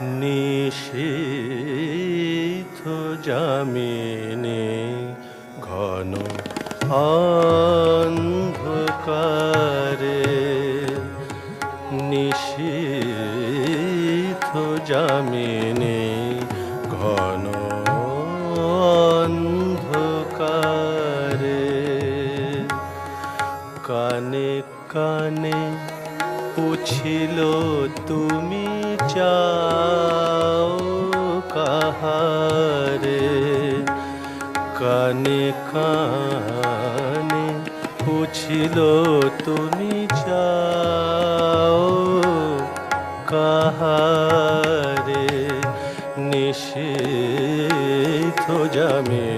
নিশীথ জামিনে ঘন অন্ধকারে নিশীথ জামিনে ঘন অন্ধকারে কানে কানে পুছিল তুমি চাও কাহারে? কানে কানে পুছিল তুমি চাও কাহারে? নিষিদ্ধ জামিনী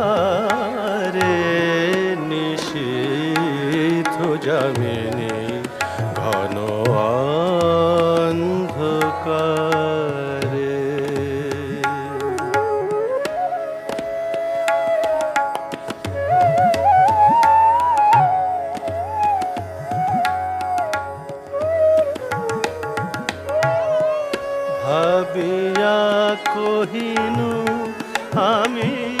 জামিনী ঘন ভাবিয়া কহিনু আমি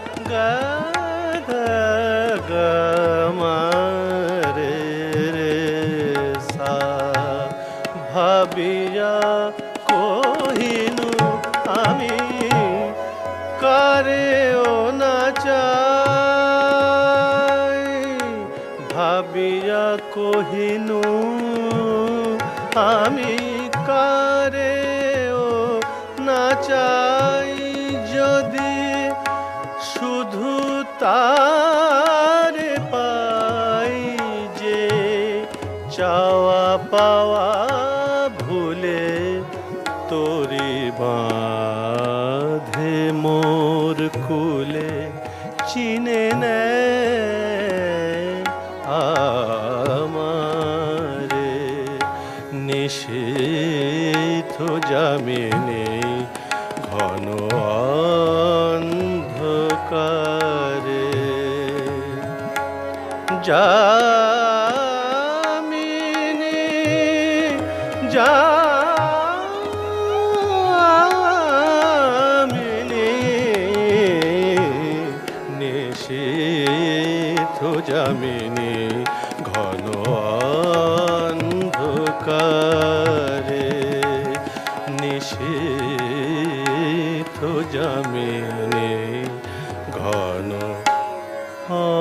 কহিনু, আমি কারে ও না চাই যদি শুধু তারে পাই যে চাওয়া পাওয়া ভুলে তোরি বাঁধে জামিনে ঘন অন্ধকারে। জামিনী নিষিদ্ধ জামিনী তো জামিনে ঘন আ